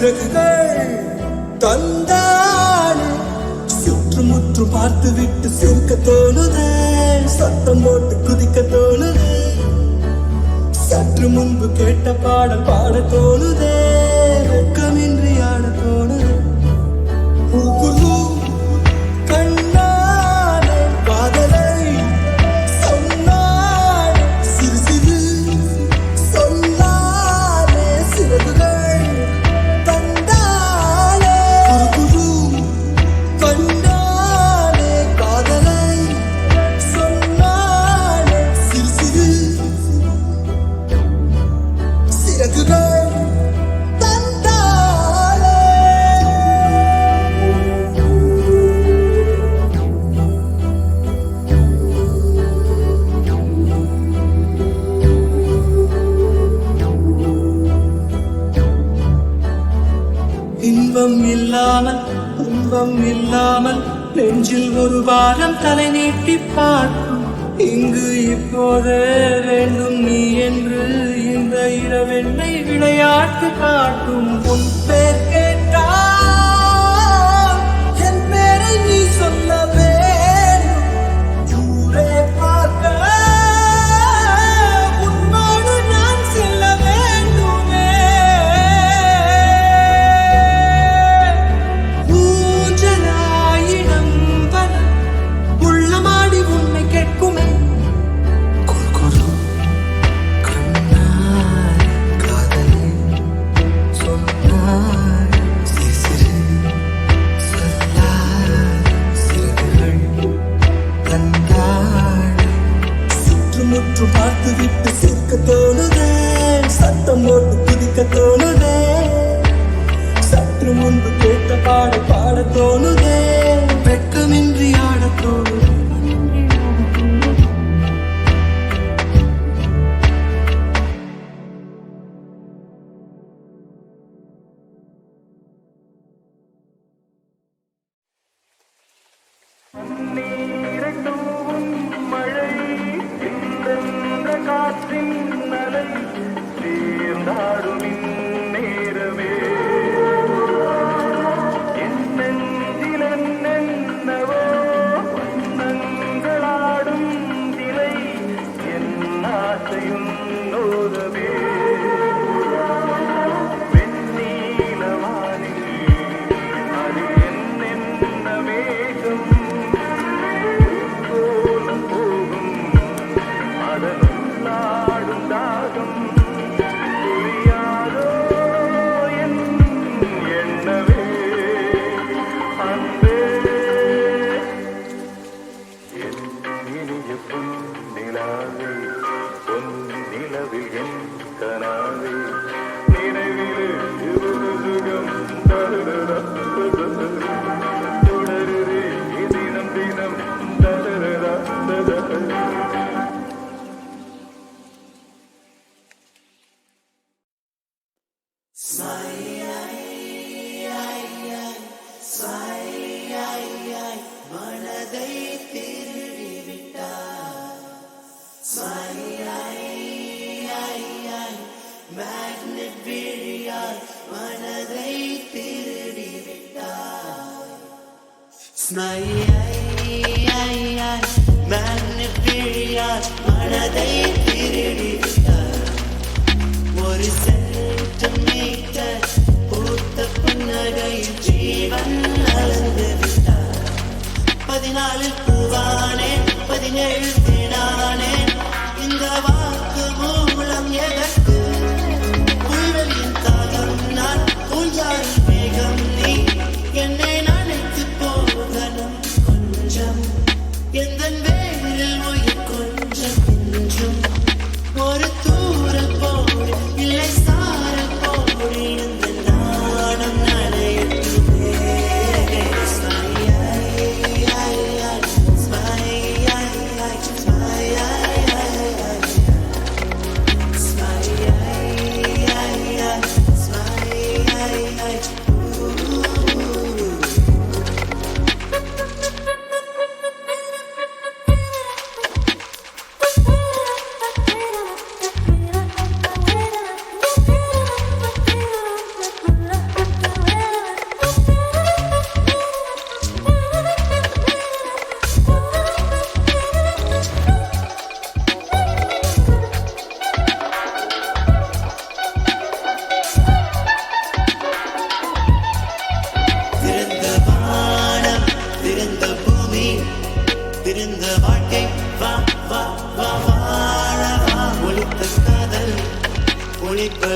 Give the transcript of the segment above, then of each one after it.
சிறகுகள் தந்தாள். சுற்றுமுற்று பார்த்து விட்டு சிரிக்க தோணுது. சத்தம் போட்டு குதிக்க தோணுது. சற்று முன்பு கேட்ட பாடல் பாட தோணுதே. வெக்கமின்றி துன்பம் இல்லாமல் துன்பம் இல்லாமல் நெஞ்சில் ஒரு வாரம் தலை நீட்டி பார்க்கும். இங்கு இப்போதே வேண்டும் நீ என்று இந்த இரவெண்ணை விளையாட்டு காட்டும். உன் பேர் dream. you பதினேழு திருந்த வாழ்க்கை. வா வா வா வாழ வா ஒளித்த காதல் ஒளித்த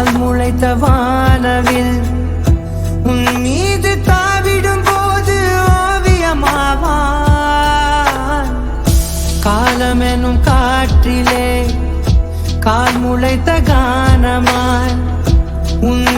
பால் முளைத்த வானவில் உன் மீது தாவிடும் போது ஓவியமாவான் காலம் எனும் காற்றிலே கால் முளைத்த கானமாய் உன்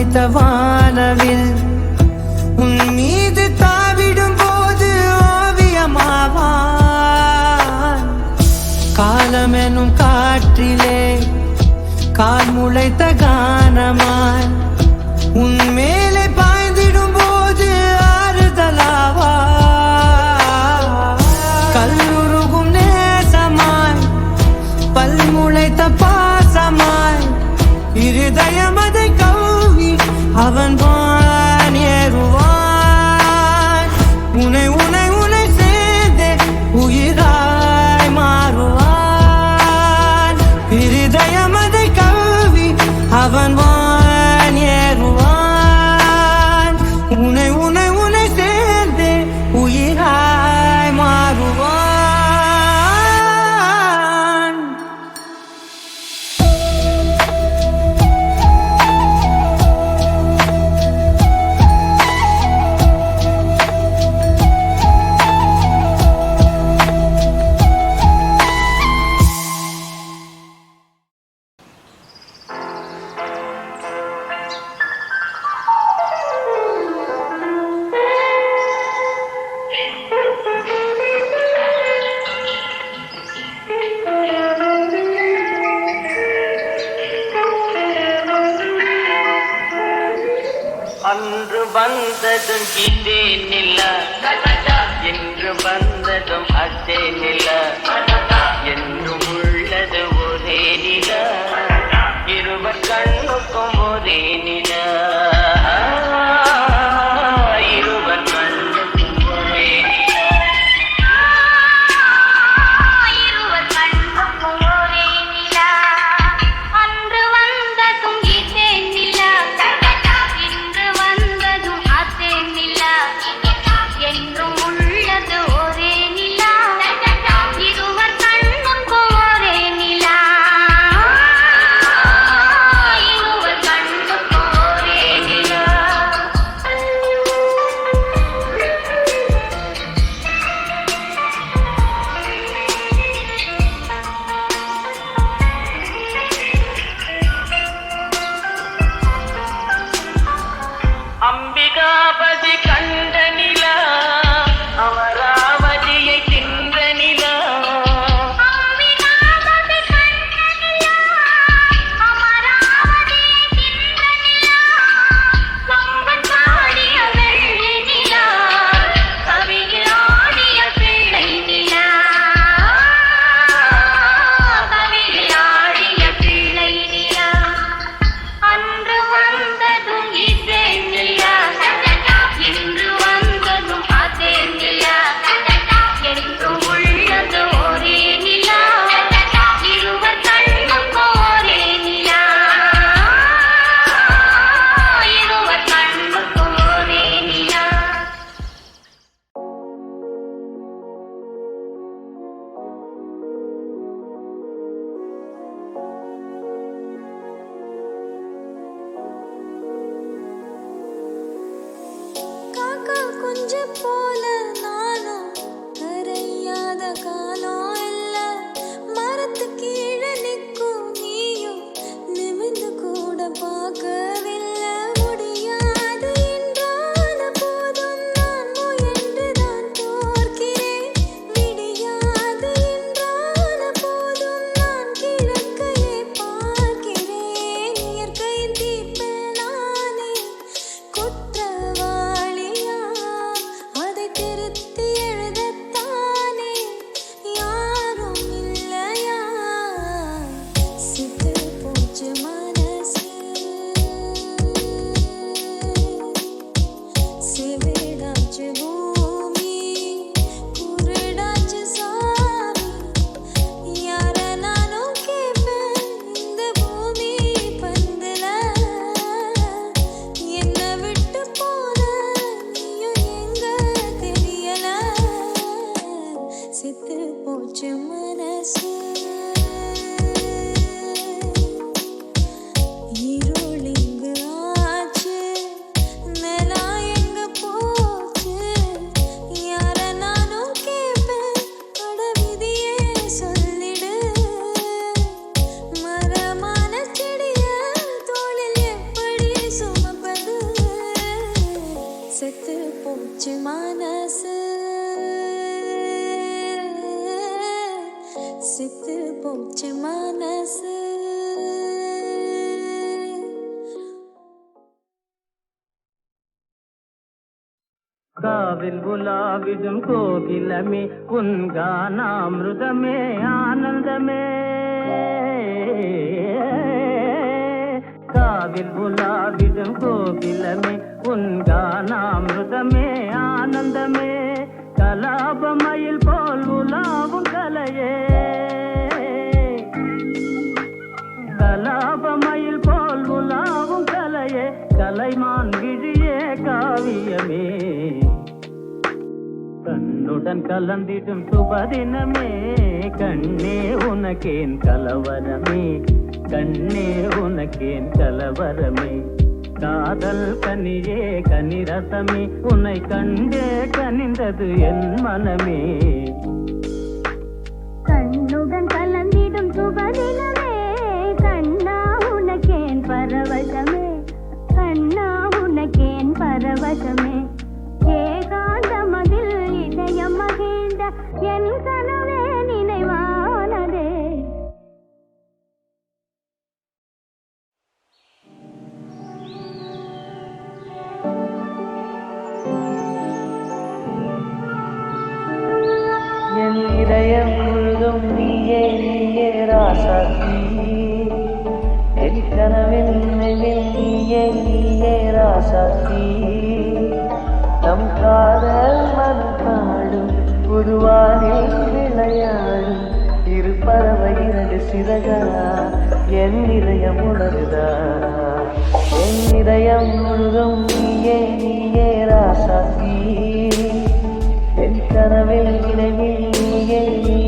படைத்த வானவில் உன் மீது தாவிடும் போது ஓவியமாவான் காலம் எனும் காற்றிலே கால் முளைத்த கானமா? காவில் உலாவிடும் கோகிலமே உன் கானாமிருதமே ஆனந்தமே. காவில் உலாவிடும் கோகிலமே உன் கானாமிருதமே ஆனந்தமே. கலாபமயில் போல் உலாவும் கலையே. கண்ணுடன் கலந்திடும் சுபதினமே. கண்ணே உனக்கேன் கலவரமே. கண்ணே உனக்கேன் கலவரமே. காதல் கனியே கனிரசமே. உன்னை கண்டே கனிந்தது என் மனமே. கண்ணுடன் கலந்திடும் சுபதினமே. கண்டு சிறகா என் இதயம் உணருதா என் இதயம் முழுதும் நீயே நீயே ராசாசி என் கனவில் நினைவில் நீயே நீ